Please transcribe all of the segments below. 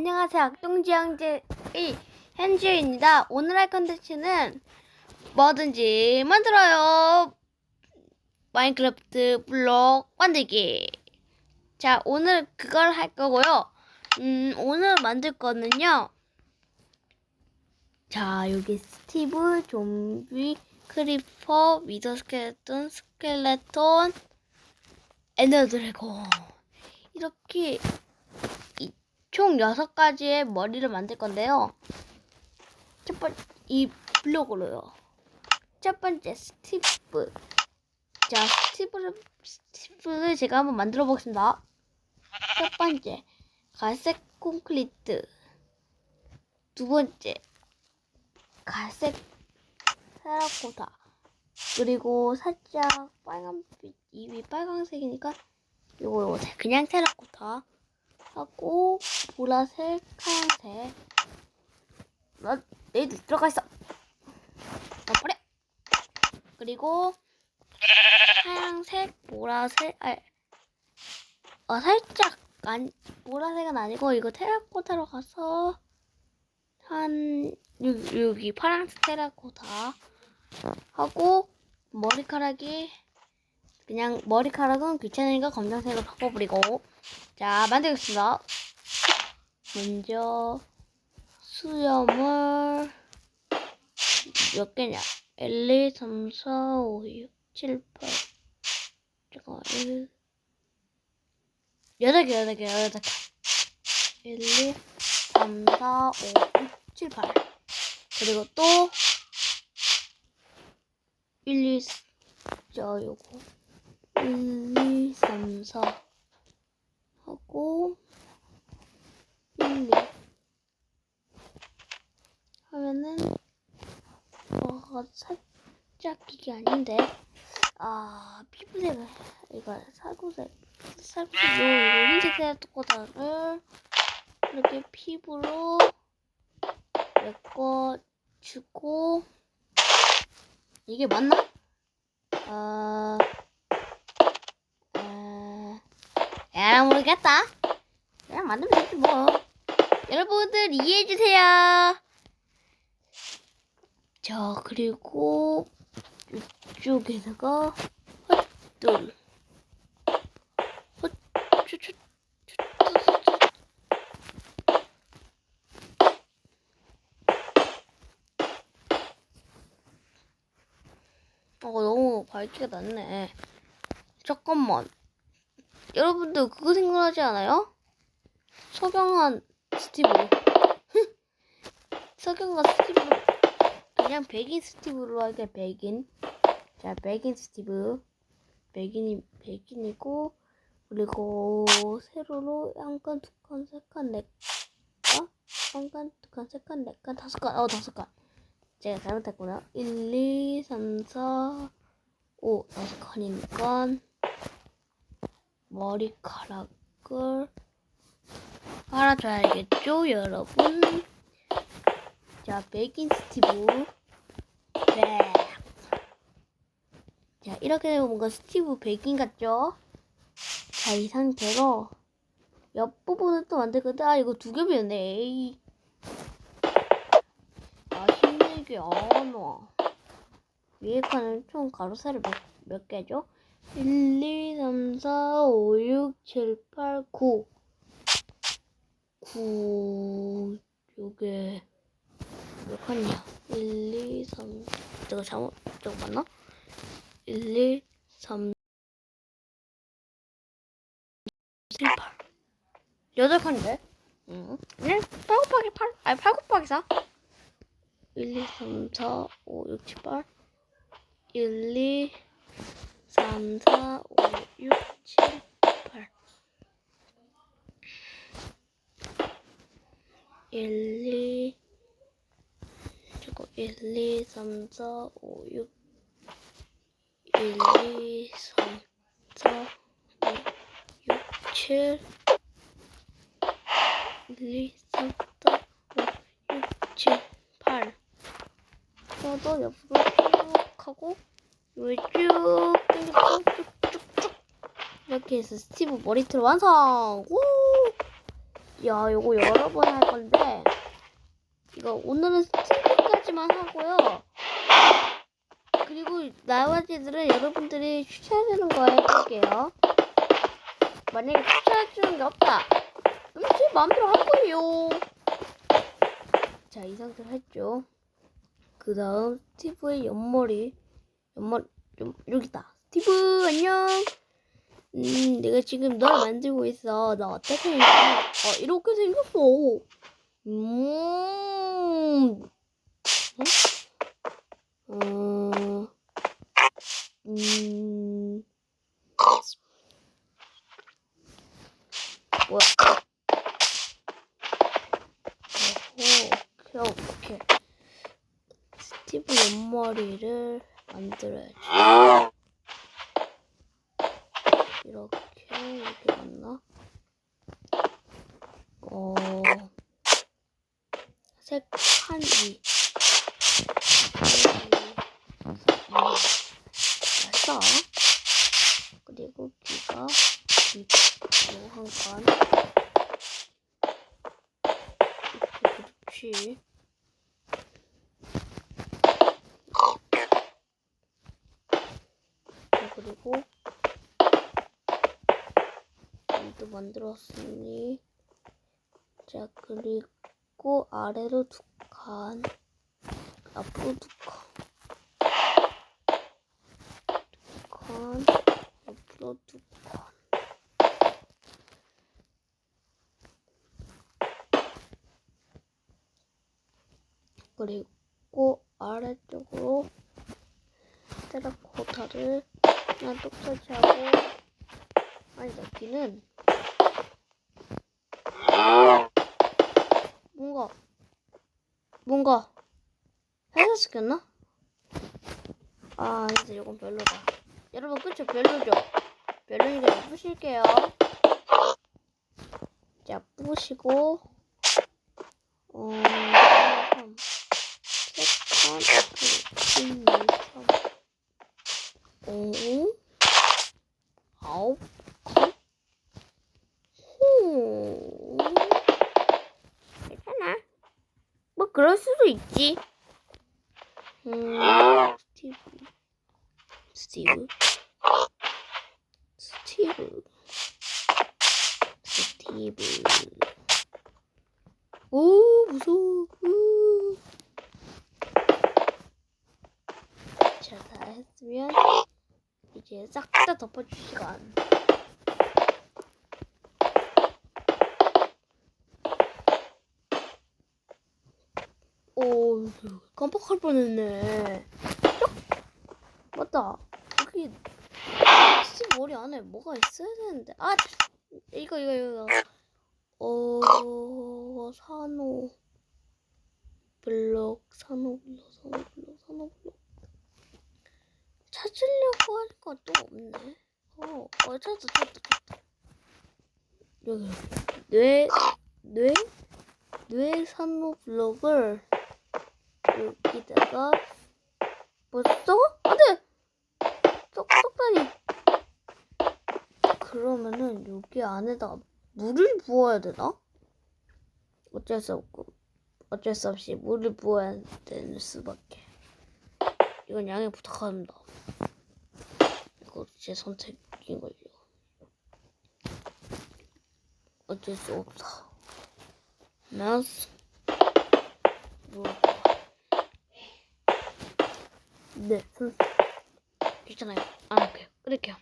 안녕하세요. 악동지향제의 현지입니다. 오늘 할 컨텐츠는 뭐든지 만들어요. 마인크래프트 블록 만들기. 자, 오늘 그걸 할 거고요. 음, 오늘 만들 거는요. 자, 여기 스티브, 좀비, 크리퍼, 위더 스켈레톤, 스켈레톤, 엔더 드래곤. 이렇게 이- 총 6가지의 머리를 만들 건데요. 첫 번째, 이 블록으로요. 첫 번째, 스티브. 자, 스티브를, 스티브를 제가 한번 만들어 보겠습니다. 첫 번째, 갈색 콘크리트. 두 번째, 갈색 테라코타. 그리고 살짝 빨간빛, 입이 빨간색이니까 요거 요거 그냥 테라코타. 하고 보라색, 하얀색. 나 내일 들어가 있어. 나 버려. 그리고 하얀색, 보라색, 아, 어, 살짝 안 보라색은 아니고 이거 테라코타로 가서 한 여기, 여기 파란색 테라코타 하고 머리카락이 그냥 머리카락은 귀찮으니까 검정색으로 바꿔버리고. 자 만들겠습니다. 먼저 수염을 몇 개냐? 1, 2, 3, 4, 5, 6, 7, 8 잠깐만 1 8개 8개 8개. 1, 2, 3, 4, 5, 6, 7, 8 그리고 또 1, 2, 자 요거 1, 2, 3, 4 하고 1, 2 하면은 뭐가 살짝 이게 아닌데. 아 피부색을 이거 살구색 살구색 요 이거 흰색 테라코타를 이렇게 피부로 메꿔주고. 이게 맞나? 아 아, 야, 모르겠다. 그냥 만들면 되지 뭐. 여러분들 이해해주세요. 자, 그리고 이쪽에다가 헛돌. 헛, 쭈, 쭈, 쭈, 쭈, 쭈. 어, 너무 밝기가 낮네. 잠깐만. 여러분들 그거 생각하지 않아요? 석영한 스티브. 석영한 스티브. 그냥 백인 스티브로 할게 백인. 자 백인 스티브. 백인이 백인이고 그리고 세로로 한 칸, 두 칸, 세 칸, 네 칸, 한 칸, 두 칸, 세 칸, 네 칸, 다섯 칸, 어 다섯 칸. 제가 잘못했구나. 1, 2, 3, 4, 5, 다섯 칸이니까 머리카락을 깔아줘야겠죠, 여러분? 자, 백인 스티브. 네. 자, 이렇게 되면 뭔가 스티브 백인 같죠? 자, 이 상태로 옆부분을 또 만들 건데, 아, 이거 두 겹이었네. 에이. 아, 힘들게 안 와. 위에 칸은 총 가로세로 몇, 몇 개죠? 1, 2, 3, 4, 5, 6, 7, 8, 9. 9, 요게, 몇 칸이야? 1, 2, 3, 저거 잘못, 저거 맞나? 1, 2, 3, 7, 8. 여덟 칸인데? 응. 그냥 8 곱하기 8, 아니 8 곱하기 4. 1, 2, 3, 4, 5, 6, 7, 8. 1, 2, 3, 4, 5, 6, 7, 8. 1, 2, 저거 1, 2, 3, 4, 5, 6, 1, 2, 3, 4, 5, 6, 7, 1, 2, 3, 4, 5, 6, 7, 8. 저도 옆으로 쭉 하고 여기 쭉 당겨서 쭉쭉 쭉 이렇게 해서 스티브 머리털 완성! 우! 야, 요거 여러 번 할 건데, 이거 오늘은 스티브까지만 하고요. 그리고 나머지들은 여러분들이 추천해주는 거 해볼게요. 만약에 추천해주는 게 없다. 그럼 제 마음대로 할 거예요. 자, 이 상태로 했죠. 그 다음, 스티브의 옆머리. 옆머리, 좀, 여기다. 스티브, 안녕. 음, 내가 지금 널 만들고 있어. 나 어떻게 생겼어? 어, 이렇게 생겼어. 음, 응? 음, 음, 뭐야? 오케이, 오케이. 스티브 옆머리를 만들어야지. 이렇게, 이렇게 맞나? 어, 위. 됐어. 그리고 귀가 밑으로 한 칸. 이렇게 그렇지. 자, 그리고 이도 만들었으니 자 그리고 아래로 두 칸 앞으로 두 칸. 두 칸, 옆으로 두 칸. 그리고 아래쪽으로 테라코타를 그냥 똑같이 하고. 아니 여기는. 뭔가. 뭔가. 해서시켰나? 아 이제 이건 별로다. 여러분 그쵸 별로죠? 별로니까 부실게요. 자 부시고 어... 세칸 일, 삼, 오, 아홉 칸? 후, 괜찮아. 뭐 그럴 수도 있지. 음, 스티브, 스티브, 스티브, 스티브. 오 무서워. 우. 자, 다 했으면 이제 싹 다 덮어줄 시간. 오, 깜빡할 뻔했네. 쩍! 맞다. 여기 씨 머리 안에 뭐가 있어야 되는데. 아, 이거 이거 이거. 어, 산호 블록, 산호 블록, 산호 블록, 산호 블록. 찾으려고 하니까 또 없네. 어, 어 찾았다, 찾았다, 찾았다. 여기 뇌, 뇌, 뇌 산호 블록을 여기다가 벌써? 안돼! 쏙, 쏙다니. 그러면은 여기 안에다 물을 부어야 되나? 어쩔 수 없고 어쩔 수 없이 물을 부어야 되는 수밖에. 이건 양해 부탁합니다. 이거 제 선택인걸요. 어쩔 수 없다. 마우스. 뭐. 네, 선. 괜찮아요. 안 할게요. 끊을게요.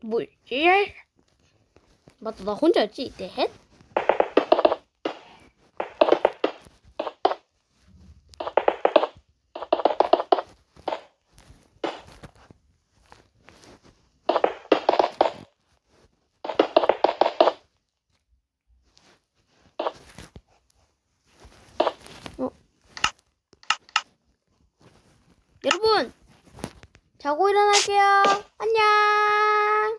뭐지? 맞다, 나 혼자였지? 이때 헷? 어? 여러분! 자고 일어날게요. 안녕!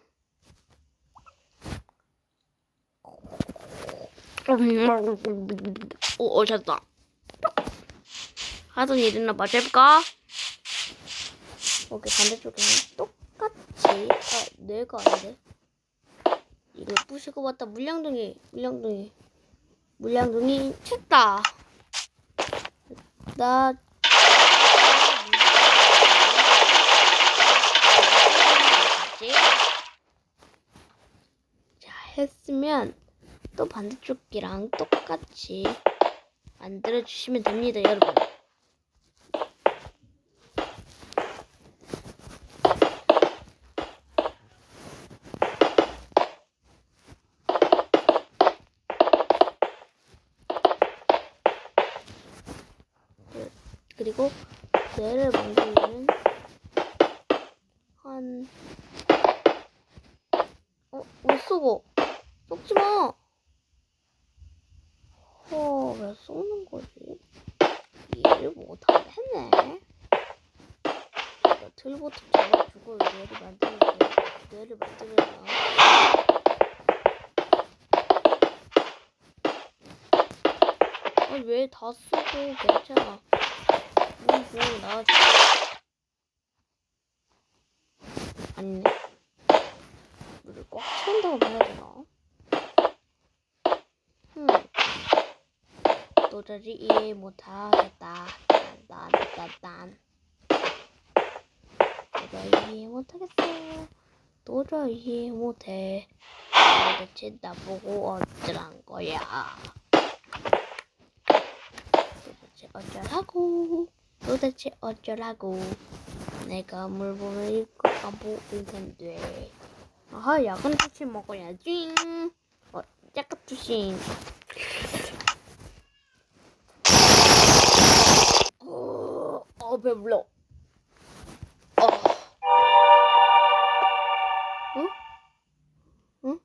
오, 어, 잤다. 하던 일이나 해볼까? 오케이, 반대쪽에는 똑같이. 아, 뇌가 아닌데. 이걸 부시고 왔다. 물량둥이, 물량둥이. 물량동이 쳤다. 나 자 했으면 또 반대쪽이랑 똑같이 만들어 주시면 됩니다, 여러분. 그리고 뇌를 만들려면 한 어? 왜 쏘고? 쏘지 마! 허, 왜 쏘는 거지? 이해를 못하겠네. 내가 틀보트 잡아주고 뇌를 만들게. 뇌를 만들려면 아, 왜다 쓰고 괜찮아. 뭐고 나 아니네. 물을 꽉 채운다고 해야 되나? 도저히 못하겠다. 딴딴딴딴. 도저히 이해 못하겠어. 도저히 이해 못해. 도대체 나보고 어쩌란 거야. 도대체 어쩌라고. 도대체 어쩌라고. 내가 물 보면 이거 안 보일 텐데. 아하, 야근 같이 먹어야지. 어, 짜까투신. 어, 어, 배불러. 어. 어? 응?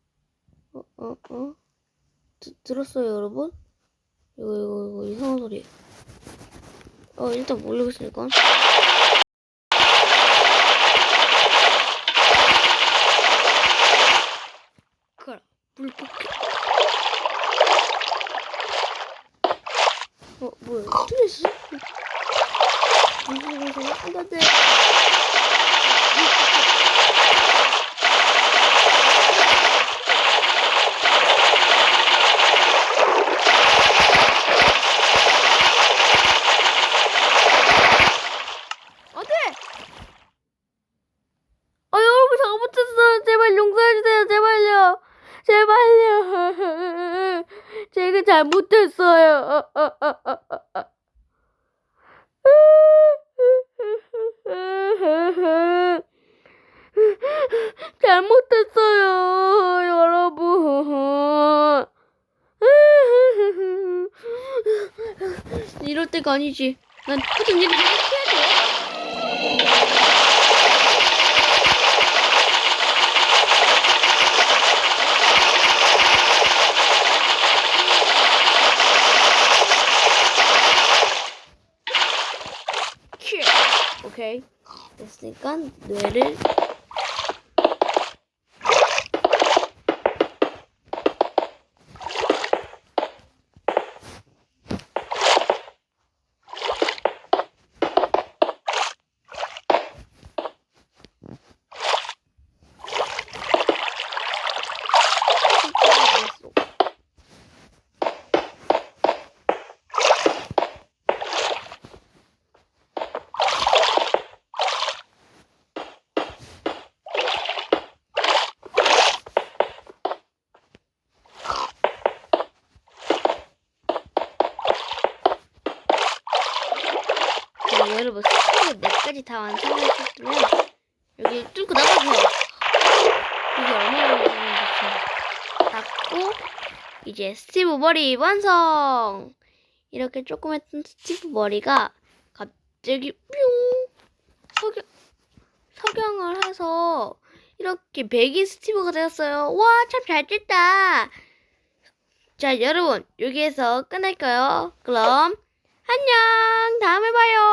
어, 어, 어? 드, 들었어요, 여러분? 이거, 이거, 이거, 이상한 소리. 어, 일단 모르고 있으니까. 그래, 물 뽑기. 어, 뭐야, 스트레 잘못했어요. 제발 용서해주세요. 제발요. 제발요. 제가 잘못했어요. 잘못했어요, 여러분. 이럴 때가 아니지. 난 무슨 일을 해야 돼. 큐. 오케이. 됐으니까 뇌를 됐어. 자, 여러분, 스티브 몇 가지 다 완성하셨으면 여기 뚫고 나가세요. 이게 얼마나 걸리는지 닫고 이제 스티브 머리 완성. 이렇게 조그맣던 스티브 머리가 갑자기 뿅 석양 석양을 해서 이렇게 백인 스티브가 되었어요. 와, 참 잘 됐다. 자, 여러분, 여기에서 끝낼까요? 그럼 안녕. 다음에 봐요.